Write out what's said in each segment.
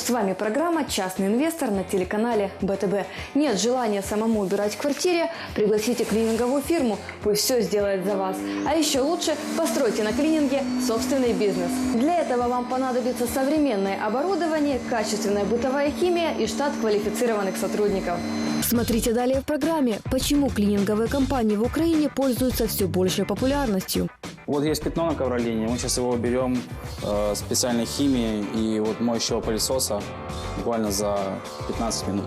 С вами программа «Частный инвестор» на телеканале БТБ. Нет желания самому убирать в квартире? Пригласите клининговую фирму, пусть все сделает за вас. А еще лучше постройте на клининге собственный бизнес. Для этого вам понадобится современное оборудование, качественная бытовая химия и штат квалифицированных сотрудников. Смотрите далее в программе, почему клининговые компании в Украине пользуются все большей популярностью. Вот есть пятно на ковролине, мы сейчас его уберем э, специальной химией и вот моющего пылесоса буквально за 15 минут.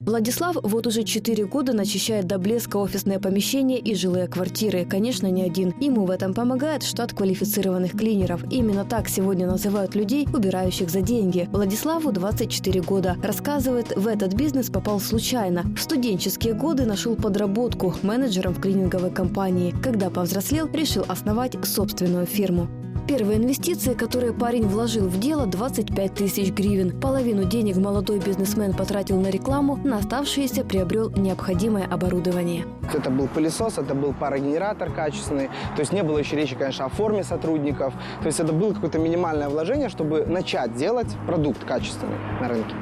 Владислав вот уже 4 года начищает до блеска офисные помещения и жилые квартиры. Конечно, не один. Ему в этом помогает штат квалифицированных клинеров. Именно так сегодня называют людей, убирающих за деньги. Владиславу 24 года. Рассказывает, в этот бизнес попал случайно. В студенческие годы нашел подработку менеджером в клининговой компании. Когда повзрослел, решил основать собственную фирму. Первые инвестиции, которые парень вложил в дело, 25 тысяч гривен. Половину денег молодой бизнесмен потратил на рекламу, на оставшиеся приобрел необходимое оборудование. Это был пылесос, это был парогенератор качественный. То есть не было еще речи, конечно, о форме сотрудников. То есть это было какое-то минимальное вложение, чтобы начать делать продукт качественный на рынке.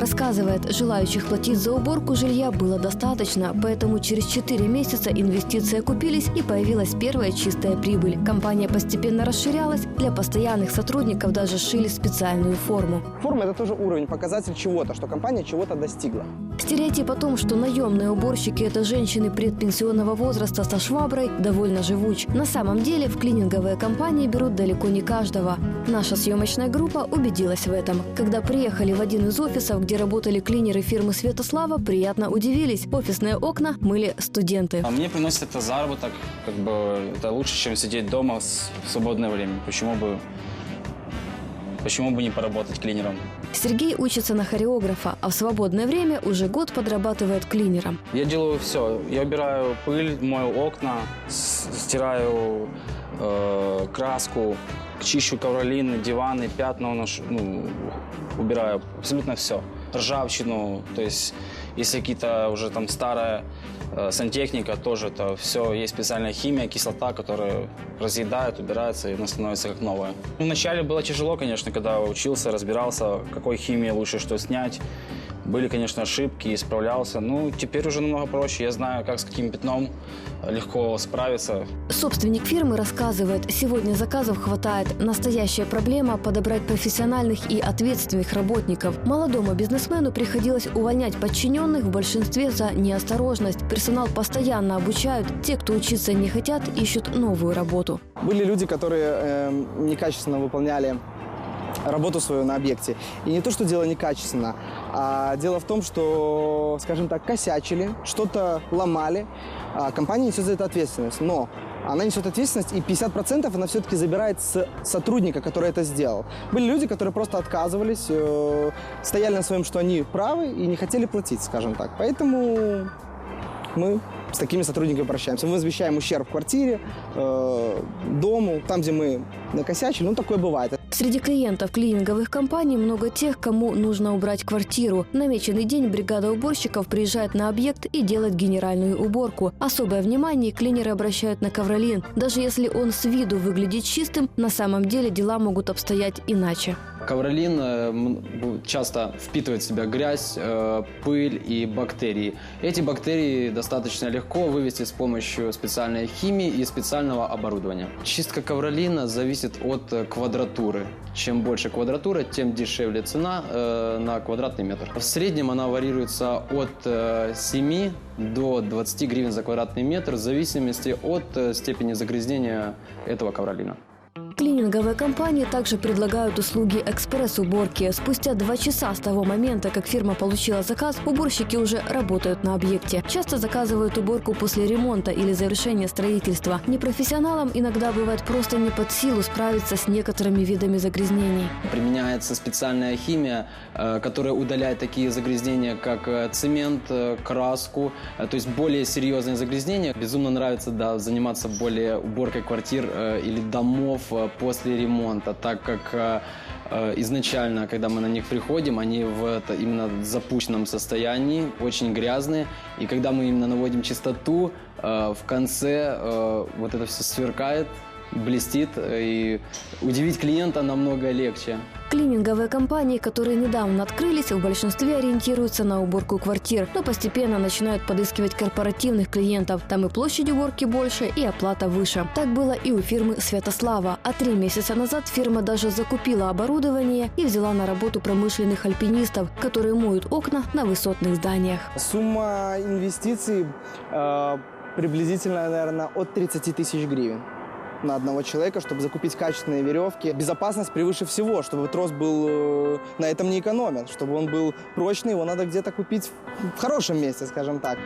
Рассказывает, желающих платить за уборку жилья было достаточно, поэтому через 4 месяца инвестиции окупились и появилась первая чистая прибыль. Компания постепенно расширялась, для постоянных сотрудников даже шили специальную форму. Форма – это тоже уровень, показатель чего-то, что компания чего-то достигла. Стереотип о том, что наемные уборщики – это женщины предпенсионного возраста со шваброй, довольно живуч. На самом деле в клининговые компании берут далеко не каждого. Наша съемочная группа убедилась в этом. Когда приехали в один из офисов, где работали клинеры фирмы Светослава, приятно удивились. Офисные окна мыли студенты. А мне приносит это заработок, как бы это лучше, чем сидеть дома в свободное время. Почему бы, почему бы не поработать клинером? Сергей учится на хореографа, а в свободное время уже год подрабатывает клинером. Я делаю все. Я убираю пыль, мою окна, стираю э, краску, чищу ковролины, диваны, пятна уношу, ну, убираю абсолютно все. Ржавчину, то есть если какие-то уже там старая э, сантехника, тоже это все, есть специальная химия, кислота, которая разъедает, убирается и она становится как новая. Вначале было тяжело, конечно, когда учился, разбирался, какой химии лучше что снять. Были, конечно, ошибки, исправлялся. Ну, теперь уже намного проще. Я знаю, как с каким пятном легко справиться. Собственник фирмы рассказывает, сегодня заказов хватает. Настоящая проблема – подобрать профессиональных и ответственных работников. Молодому бизнесмену приходилось увольнять подчиненных в большинстве за неосторожность. Персонал постоянно обучают. Те, кто учиться не хотят, ищут новую работу. Были люди, которые эм, некачественно выполняли работу свою на объекте. И не то, что дело некачественно, а дело в том, что, скажем так, косячили, что-то ломали. А компания несет за это ответственность. Но она несет ответственность, и 50% она все-таки забирает с сотрудника, который это сделал. Были люди, которые просто отказывались, э, стояли на своем, что они правы, и не хотели платить, скажем так. Поэтому мы с такими сотрудниками прощаемся. Мы возмещаем ущерб квартире, э, дому, там, где мы накосячили. Ну, такое бывает. Среди клиентов клининговых компаний много тех, кому нужно убрать квартиру. В намеченный день бригада уборщиков приезжает на объект и делает генеральную уборку. Особое внимание клинеры обращают на ковролин. Даже если он с виду выглядит чистым, на самом деле дела могут обстоять иначе. Ковролин э, часто впитывает в себя грязь, э, пыль и бактерии. Эти бактерии достаточно легко вывести с помощью специальной химии и специального оборудования. Чистка ковролина зависит от э, квадратуры. Чем больше квадратура, тем дешевле цена э, на квадратный метр. В среднем она варьируется от э, 7 до 20 гривен за квадратный метр в зависимости от э, степени загрязнения этого ковролина. Клининговые компании также предлагают услуги экспресс-уборки. Спустя два часа с того момента, как фирма получила заказ, уборщики уже работают на объекте. Часто заказывают уборку после ремонта или завершения строительства. Непрофессионалам иногда бывает просто не под силу справиться с некоторыми видами загрязнений. Применяется специальная химия, э, которая удаляет такие загрязнения, как э, цемент, э, краску, то есть более серьезные загрязнения. Безумно нравится да, заниматься более уборкой квартир или домов после ремонта, так как э, э, изначально, когда мы на них приходим, они в это, именно запущенном состоянии, очень грязные, и когда мы именно наводим чистоту, э, в конце вот это все сверкает, блестит, и удивить клиента намного легче. Клининговые компании, которые недавно открылись, в большинстве ориентируются на уборку квартир, но постепенно начинают подыскивать корпоративных клиентов. Там и площадь уборки больше, и оплата выше. Так было и у фирмы «Святослава». А три месяца назад фирма даже закупила оборудование и взяла на работу промышленных альпинистов, которые моют окна на высотных зданиях. Сумма инвестиций э, приблизительно, наверное, от 30 тысяч гривен на одного человека, чтобы закупить качественные веревки. Безопасность превыше всего, чтобы трос был... э, на этом не экономят. Чтобы он был прочный, его надо где-то купить в хорошем месте, скажем так.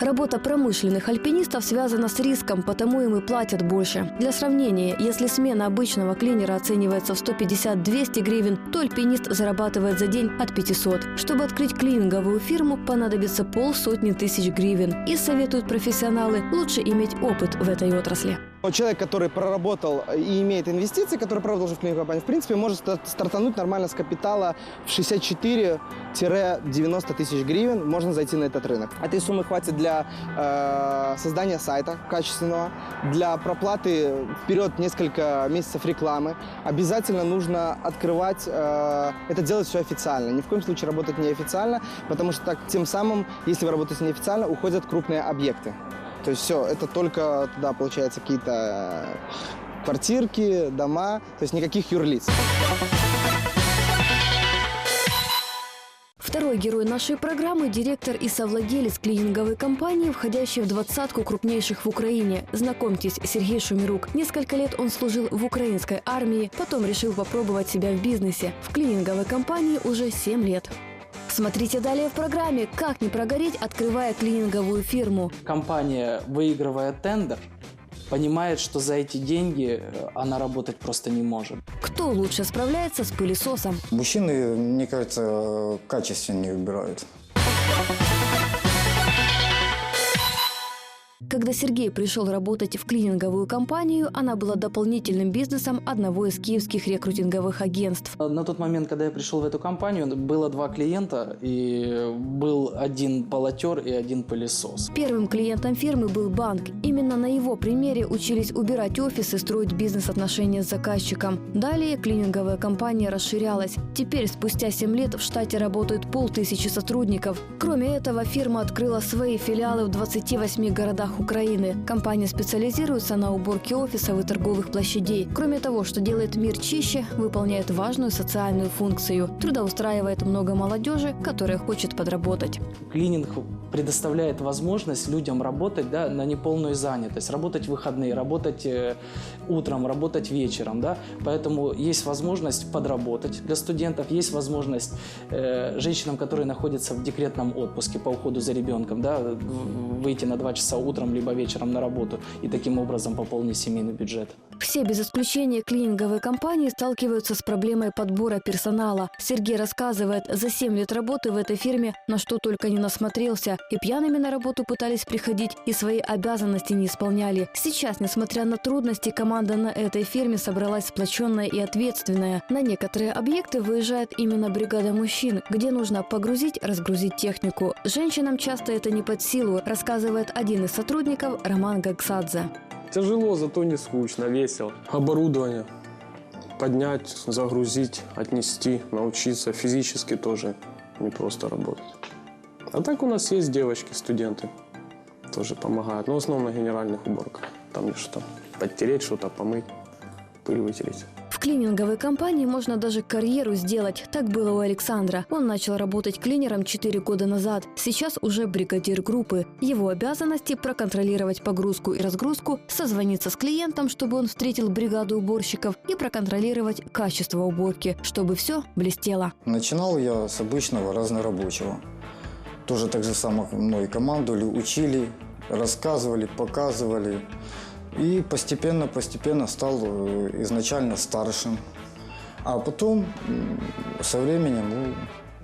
Работа промышленных альпинистов связана с риском, потому им и платят больше. Для сравнения, если смена обычного клинера оценивается в 150-200 гривен, то альпинист зарабатывает за день от 500. Чтобы открыть клининговую фирму, понадобится полсотни тысяч гривен. И советуют профессионалы лучше иметь опыт в этой отрасли. Человек, который проработал и имеет инвестиции, который проработал уже в клинике компании, в принципе, может ста- стартануть нормально с капитала в 64-90 тысяч гривен. Можно зайти на этот рынок. Этой суммы хватит для э, создания сайта качественного, для проплаты вперед несколько месяцев рекламы. Обязательно нужно открывать, э, это делать все официально. Ни в коем случае работать неофициально, потому что так, тем самым, если вы работаете неофициально, уходят крупные объекты. То есть все, это только туда, получается, какие-то э, квартирки, дома, то есть никаких юрлиц. Второй герой нашей программы – директор и совладелец клининговой компании, входящей в двадцатку крупнейших в Украине. Знакомьтесь, Сергей Шумирук. Несколько лет он служил в украинской армии, потом решил попробовать себя в бизнесе. В клининговой компании уже 7 лет. Смотрите далее в программе «Как не прогореть, открывая клининговую фирму». Компания, выигрывая тендер, понимает, что за эти деньги э, она работать просто не может. Кто лучше справляется с пылесосом? Мужчины, мне кажется, качественнее убирают. Когда Сергей пришел работать в клининговую компанию, она была дополнительным бизнесом одного из киевских рекрутинговых агентств. На тот момент, когда я пришел в эту компанию, было два клиента, и был один полотер и один пылесос. Первым клиентом фирмы был банк. Именно на его примере учились убирать офисы, строить бизнес-отношения с заказчиком. Далее клининговая компания расширялась. Теперь, спустя 7 лет, в штате работают полтысячи сотрудников. Кроме этого, фирма открыла свои филиалы в 28 городах Украины. Компания специализируется на уборке офисов и торговых площадей. Кроме того, что делает мир чище, выполняет важную социальную функцию. Трудоустраивает много молодежи, которая хочет подработать. Клининг предоставляет возможность людям работать да, на неполную занятость, работать в выходные, работать э, утром, работать вечером. Да? Поэтому есть возможность подработать для студентов, есть возможность э, женщинам, которые находятся в декретном отпуске по уходу за ребенком, да, выйти на 2 часа утром либо вечером на работу и таким образом пополнить семейный бюджет. Все без исключения клининговые компании сталкиваются с проблемой подбора персонала. Сергей рассказывает, за 7 лет работы в этой фирме на что только не насмотрелся. И пьяными на работу пытались приходить, и свои обязанности не исполняли. Сейчас, несмотря на трудности, команда на этой фирме собралась сплоченная и ответственная. На некоторые объекты выезжает именно бригада мужчин, где нужно погрузить, разгрузить технику. Женщинам часто это не под силу, рассказывает один из сотрудников Роман Гаксадзе. Тяжело, зато не скучно, весело. Оборудование поднять, загрузить, отнести, научиться. Физически тоже не просто работать. А так у нас есть девочки, студенты, тоже помогают. Но в основном на генеральных уборках. Там что-то подтереть, что-то помыть, пыль вытереть. Клининговой компании можно даже карьеру сделать. Так было у Александра. Он начал работать клинером 4 года назад. Сейчас уже бригадир группы. Его обязанности – проконтролировать погрузку и разгрузку, созвониться с клиентом, чтобы он встретил бригаду уборщиков и проконтролировать качество уборки, чтобы все блестело. Начинал я с обычного разнорабочего. Тоже так же само мной командовали, учили, рассказывали, показывали. И постепенно-постепенно стал э, изначально старшим. А потом со временем ну,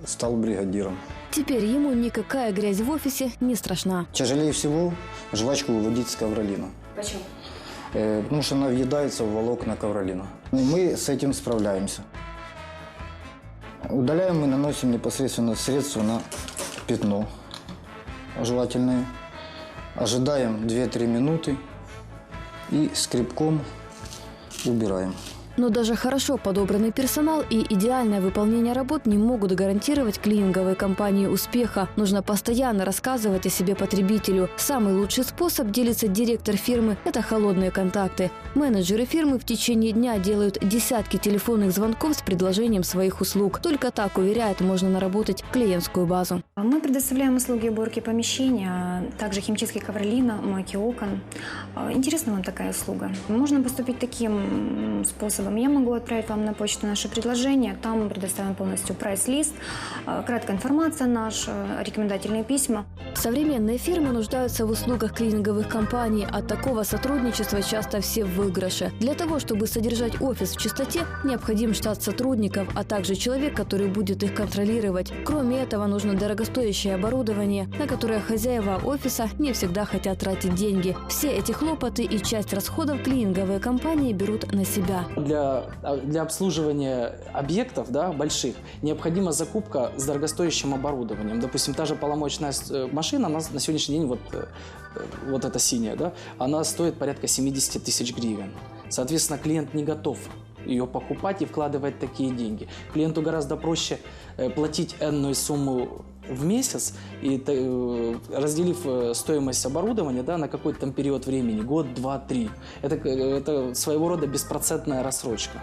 стал бригадиром. Теперь ему никакая грязь в офисе не страшна. Тяжелее всего жвачку выводить с ковролина. Почему? Э, потому что она въедается в волокна ковролина. И мы с этим справляемся. Удаляем мы, наносим непосредственно средство на пятно жевательное. Ожидаем 2-3 минуты и скребком убираем. Но даже хорошо подобранный персонал и идеальное выполнение работ не могут гарантировать клининговой компании успеха. Нужно постоянно рассказывать о себе потребителю. Самый лучший способ, делится директор фирмы, это холодные контакты. Менеджеры фирмы в течение дня делают десятки телефонных звонков с предложением своих услуг. Только так, уверяет, можно наработать клиентскую базу. Мы предоставляем услуги уборки помещения, а также химчистки ковролина, мойки окон. А, Интересна вам такая услуга? Можно поступить таким м, способом. Я могу отправить вам на почту наше предложение. Там мы предоставим полностью прайс-лист, а, краткая информация наша, рекомендательные письма. Современные фирмы нуждаются в услугах клининговых компаний. От такого сотрудничества часто все в выигрыше. Для того, чтобы содержать офис в чистоте, необходим штат сотрудников, а также человек, который будет их контролировать. Кроме этого, нужно дорогостоящее оборудование, на которое хозяева офиса не всегда хотят тратить деньги. Все эти хлопоты и часть расходов клининговые компании берут на себя. Для, а, для обслуживания объектов да, больших необходима закупка с дорогостоящим оборудованием. Допустим, та же поломочная э, машина, она на сегодняшний день, вот, э, вот эта синяя, да, она стоит порядка 70 тысяч гривен. Соответственно, клиент не готов ее покупать и вкладывать такие деньги. Клиенту гораздо проще э, платить энную сумму в месяц и э, разделив стоимость оборудования да, на какой-то там период времени, год, два, три. Это, это своего рода беспроцентная рассрочка.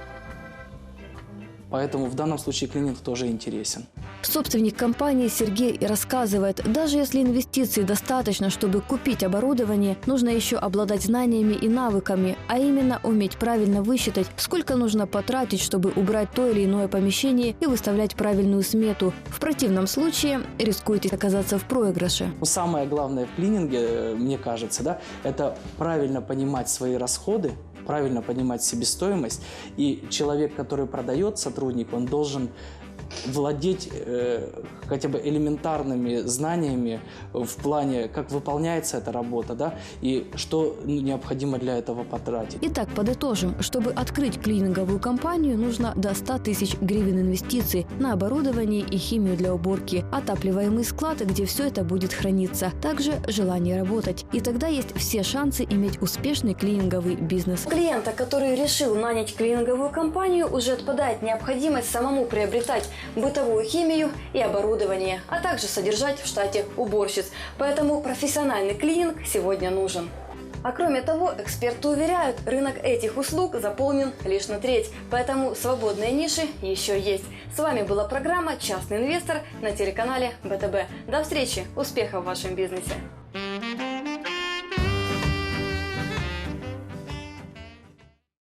Поэтому в данном случае клиент тоже интересен. Собственник компании Сергей рассказывает, даже если инвестиций достаточно, чтобы купить оборудование, нужно еще обладать знаниями и навыками, а именно уметь правильно высчитать, сколько нужно потратить, чтобы убрать то или иное помещение и выставлять правильную смету. В противном случае рискуете оказаться в проигрыше. Но самое главное в клининге, э, мне кажется, да, это правильно понимать свои расходы, правильно понимать себестоимость. И человек, который продает сотрудник, он должен владеть э, хотя бы элементарными знаниями в плане, как выполняется эта работа, да, и что ну, необходимо для этого потратить. Итак, подытожим. Чтобы открыть клининговую компанию, нужно до 100 тысяч гривен инвестиций на оборудование и химию для уборки, отапливаемый склад, где все это будет храниться, также желание работать. И тогда есть все шансы иметь успешный клининговый бизнес. Клиента, который решил нанять клининговую компанию, уже отпадает необходимость самому приобретать бытовую химию и оборудование, а также содержать в штате уборщиц. Поэтому профессиональный клининг сегодня нужен. А кроме того, эксперты уверяют, рынок этих услуг заполнен лишь на треть, поэтому свободные ниши еще есть. С вами была программа «Частный инвестор» на телеканале БТБ. До встречи, успехов в вашем бизнесе!